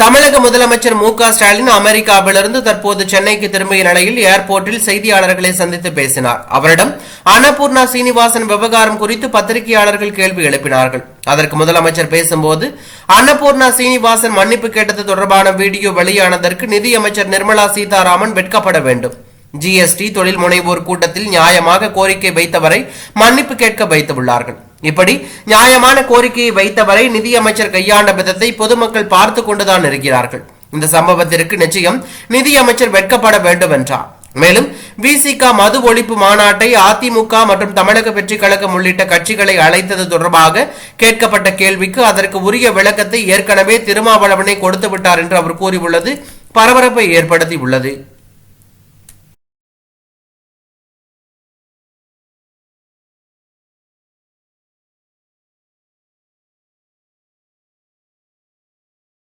தமிழக முதலமைச்சர் மு க ஸ்டாலின் அமெரிக்காவிலிருந்து தற்போது சென்னைக்கு திரும்பிய நிலையில் ஏர்போர்ட்டில் செய்தியாளர்களை சந்தித்து பேசினார். அவரிடம் அன்னபூர்ணா சீனிவாசன் விவகாரம் குறித்து பத்திரிகையாளர்கள் கேள்வி எழுப்பினார்கள். அதற்கு முதலமைச்சர் பேசும்போது அன்னபூர்ணா சீனிவாசன் மன்னிப்பு கேட்டது தொடர்பான வீடியோ வெளியானதற்கு நிதியமைச்சர் நிர்மலா சீதாராமன் வெட்கப்பட வேண்டும். ஜிஎஸ்டி தொழில் முனைவோர் கூட்டத்தில் நியாயமாக கோரிக்கை வைத்தவரை மன்னிப்பு கேட்க வைத்துள்ளார்கள் இப்படி நியாயமான கோரிக்கையை வைத்தவரை நிதியமைச்சர் கையாண்ட விதத்தை பொதுமக்கள் பார்த்து கொண்டுதான் இருக்கிறார்கள். இந்த சம்பவத்திற்கு நிச்சயம் நிதியமைச்சர் வெட்கப்பட வேண்டும் என்றார் மேலும் விசிக மது ஒழிப்பு மாநாட்டை அதிமுக மற்றும் தமிழக வெற்றி கழகம் உள்ளிட்ட கட்சிகளை அழைத்தது தொடர்பாக கேட்கப்பட்ட கேள்விக்கு அதற்கு உரிய விளக்கத்தை ஏற்கனவே திருமாவளவனை கொடுத்து விட்டார் என்று அவர் கூறியுள்ளது. பரபரப்பை ஏற்படுத்தி உள்ளது